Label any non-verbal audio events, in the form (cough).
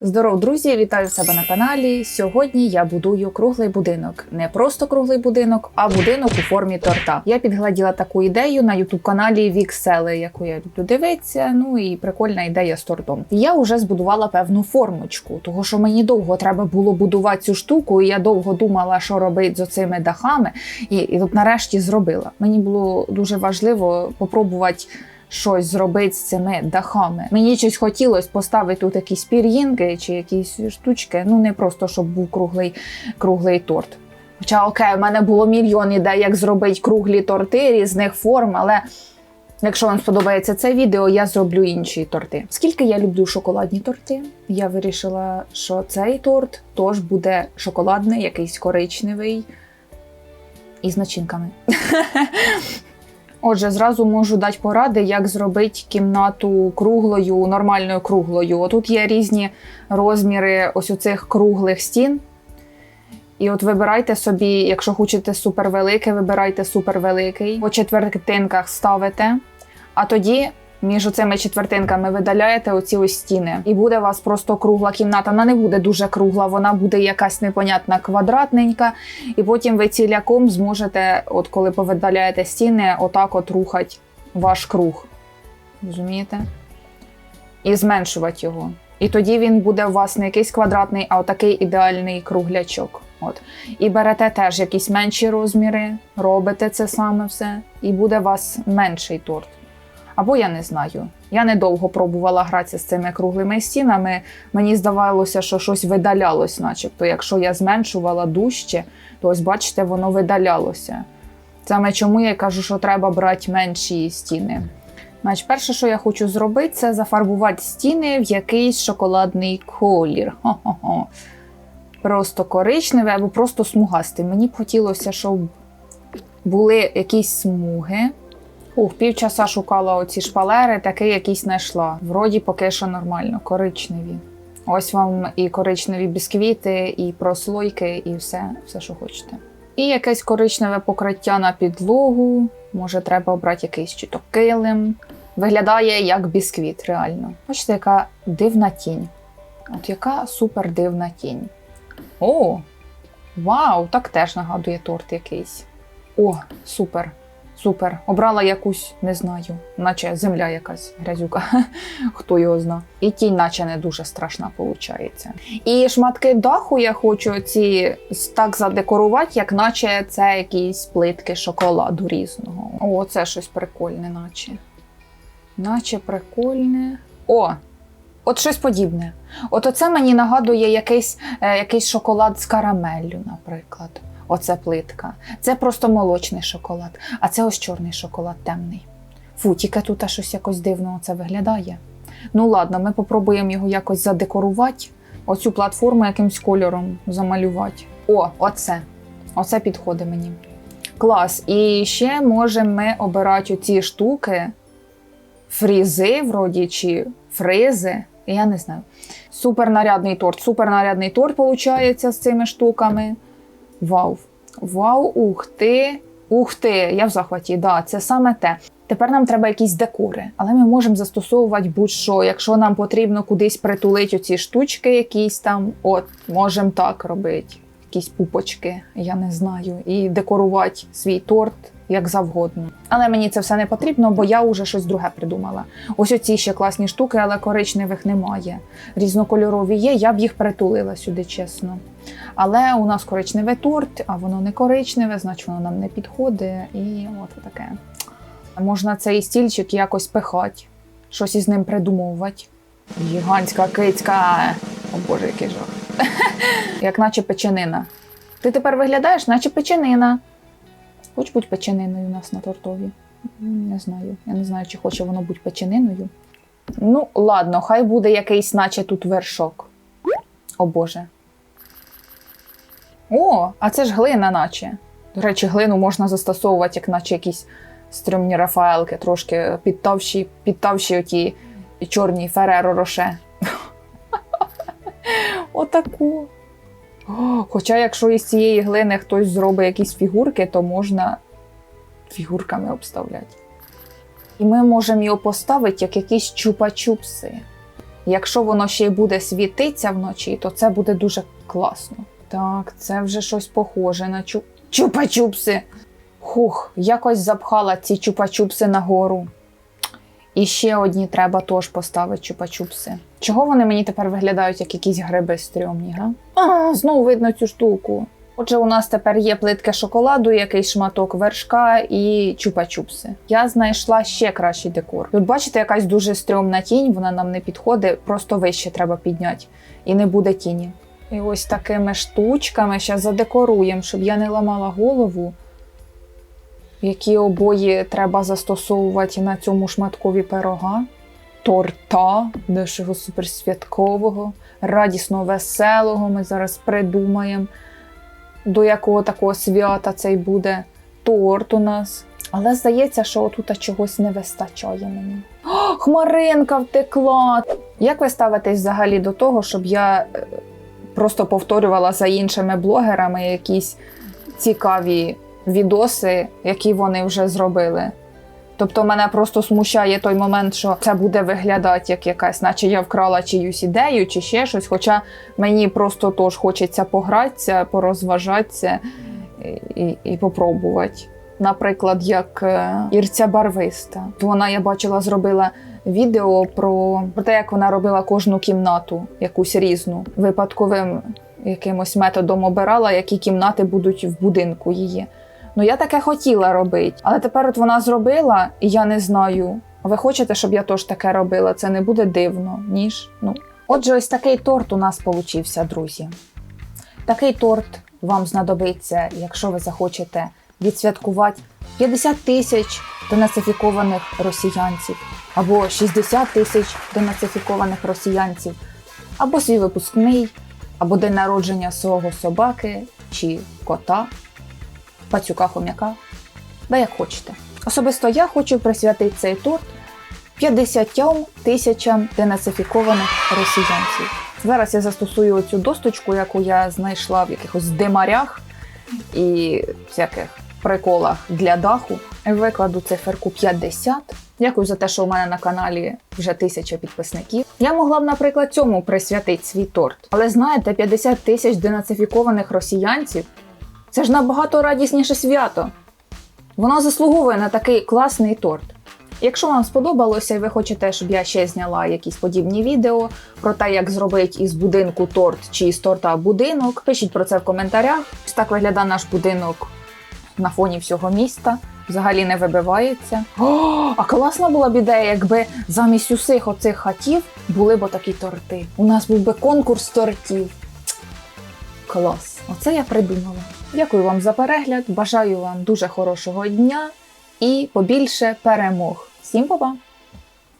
Здоров, друзі! Вітаю себе на каналі. Сьогодні я будую круглий будинок. Не просто круглий будинок, а будинок у формі торта. Я підгладіла таку ідею на ютуб каналі Віксели, яку я люблю дивитися. Ну і прикольна ідея з тортом. Я вже збудувала певну формочку, того що мені довго треба було будувати цю штуку, і я довго думала, що робити з оцими дахами. І, і от нарешті зробила. Мені було дуже важливо попробувати щось зробити з цими дахами. Мені щось хотілося поставити тут якісь пір'їнки чи якісь штучки. Ну не просто щоб був круглий, круглий торт. Хоча окей, в мене було мільйон ідей, як зробити круглі торти різних форм, але. Якщо вам сподобається це відео, я зроблю інші торти. Оскільки я люблю шоколадні торти, я вирішила, що цей торт теж буде шоколадний, якийсь коричневий і з начинками. (laughs) Отже, зразу можу дати поради, як зробити кімнату круглою, нормальною круглою. Отут є різні розміри ось у цих круглих стін. І от вибирайте собі, якщо хочете супервелике, вибирайте супервеликий. По четвертинках ставите, а тоді між цими четвертинками видаляєте оці ось стіни. І буде у вас просто кругла кімната. Вона не буде дуже кругла, вона буде якась непонятна квадратненька. І потім ви ціляком зможете, от коли повидаляєте стіни, отак от рухати ваш круг. Розумієте? І зменшувати його. І тоді він буде у вас не якийсь квадратний, а отакий ідеальний круглячок. От. І берете теж якісь менші розміри, робите це саме все, і буде у вас менший торт. Або я не знаю. Я недовго пробувала гратися з цими круглими стінами. Мені здавалося, що щось видалялось, начебто. Якщо я зменшувала дужче, то ось бачите, воно видалялося. Саме чому я кажу, що треба брати менші стіни. Значить, перше, що я хочу зробити, це зафарбувати стіни в якийсь шоколадний колір. Хо-хо-хо. Просто коричневий або просто смугастий. Мені б хотілося, щоб були якісь смуги. Ух, півчаса шукала оці шпалери, такий якийсь знайшла. Вроді поки що нормально, коричневі. Ось вам і коричневі бісквіти, і прослойки, і все, все, що хочете. І якесь коричневе покриття на підлогу. Може, треба обрати якийсь чи то килим. Виглядає як бісквіт, реально. Бачите, яка дивна тінь. От яка супер дивна тінь. О! Вау! Так теж нагадує торт якийсь. О, супер! Супер. Обрала якусь, не знаю, наче земля якась грязюка. (laughs) Хто його зна. І тінь, наче не дуже страшна, виходить. І шматки даху я хочу ці так задекорувати, як наче це якісь плитки шоколаду різного. О, це щось прикольне, наче. Наче прикольне. О! От щось подібне. От оце мені нагадує якийсь, е, якийсь шоколад з карамеллю, наприклад. Оце плитка. Це просто молочний шоколад, а це ось чорний шоколад темний. Фу, тільки тут щось якось дивно це виглядає. Ну ладно, ми попробуємо його якось задекорувати, оцю платформу якимсь кольором замалювати. О, оце. Оце підходить мені. Клас. І ще можемо ми обирати оці штуки, фрізи, вроді, чи фризи. Я не знаю. Супернарядний торт. Супернарядний торт, виходить, з цими штуками. Вау! Вау, ух ти! Ух ти! Я в захваті, да, це саме те. Тепер нам треба якісь декори, але ми можемо застосовувати будь-що. Якщо нам потрібно кудись притулити оці штучки, якісь там, от, можемо так робити. Якісь пупочки, я не знаю, і декорувати свій торт як завгодно. Але мені це все не потрібно, бо я вже щось друге придумала. Ось оці ще класні штуки, але коричневих немає. Різнокольорові є, я б їх притулила сюди, чесно. Але у нас коричневий торт, а воно не коричневе, значить воно нам не підходить. І от таке. Можна цей стільчик якось пихати, щось із ним придумовувати. Гігантська кицька. О Боже, який жах. (laughs) Як наче печенина. Ти тепер виглядаєш, наче печенина. Хоч будь печениною у нас на тортові. Не знаю. Я не знаю, чи хоче воно бути печениною. Ну, ладно, хай буде якийсь, наче тут вершок. О Боже. О, а це ж глина, наче. До речі, глину можна застосовувати, як наче якісь стрьомні рафаелки, трошки підтавші, підтавші оті чорні Фереро Роше. (laughs) Отаку. Хоча, якщо із цієї глини хтось зробить якісь фігурки, то можна фігурками обставляти. І ми можемо його поставити як якісь чупа-чупси. Якщо воно ще й буде світитися вночі, то це буде дуже класно. Так, це вже щось похоже на чу... чупа-чупси. Хух, якось запхала ці чупа-чупси нагору. І ще одні треба теж поставити чупа-чупси. Чого вони мені тепер виглядають як якісь гриби стрьомні, га? А, знову видно цю штуку. Отже, у нас тепер є плитка шоколаду, якийсь шматок вершка і чупа-чупси. Я знайшла ще кращий декор. Тут бачите, якась дуже стрьомна тінь, вона нам не підходить, просто вище треба підняти, і не буде тіні. І ось такими штучками ще задекоруємо, щоб я не ламала голову. Які обої треба застосовувати на цьому шматкові пирога, торта, дешого суперсвяткового, радісно веселого. Ми зараз придумаємо, до якого такого свята цей буде торт у нас. Але здається, що отут чогось не вистачає мені. О, хмаринка втекла. Як ви ставитесь взагалі до того, щоб я е, просто повторювала за іншими блогерами якісь цікаві відоси, які вони вже зробили. Тобто мене просто смущає той момент, що це буде виглядати як якась, наче я вкрала чиюсь ідею чи ще щось. Хоча мені просто теж хочеться погратися, порозважатися і, і, попробувати. Наприклад, як е, Ірця Барвиста. Вона, я бачила, зробила відео про, про те, як вона робила кожну кімнату, якусь різну, випадковим якимось методом обирала, які кімнати будуть в будинку її. Ну, я таке хотіла робити, але тепер от вона зробила, і я не знаю. Ви хочете, щоб я теж таке робила? Це не буде дивно, ніж. Ну. Отже, ось такий торт у нас получився, друзі. Такий торт вам знадобиться, якщо ви захочете відсвяткувати 50 тисяч денацифікованих росіянців, або 60 тисяч денацифікованих росіянців, або свій випускний, або день народження свого собаки чи кота пацюка хом'яка, да як хочете. Особисто я хочу присвятити цей торт 50 тисячам денацифікованих росіянців. Зараз я застосую цю досточку, яку я знайшла в якихось димарях і всяких приколах для даху. Викладу циферку 50. Дякую за те, що у мене на каналі вже тисяча підписників. Я могла б, наприклад, цьому присвятити свій торт. Але знаєте, 50 тисяч денацифікованих росіянців це ж набагато радісніше свято. Воно заслуговує на такий класний торт. Якщо вам сподобалося і ви хочете, щоб я ще зняла якісь подібні відео про те, як зробити із будинку торт чи із торта будинок, пишіть про це в коментарях. Ось так виглядає наш будинок на фоні всього міста. Взагалі не вибивається. О, а класна була б ідея, якби замість усіх оцих хатів були б такі торти. У нас був би конкурс тортів. Клас! Оце я придумала. Дякую вам за перегляд. Бажаю вам дуже хорошого дня і побільше перемог. Всім па-па!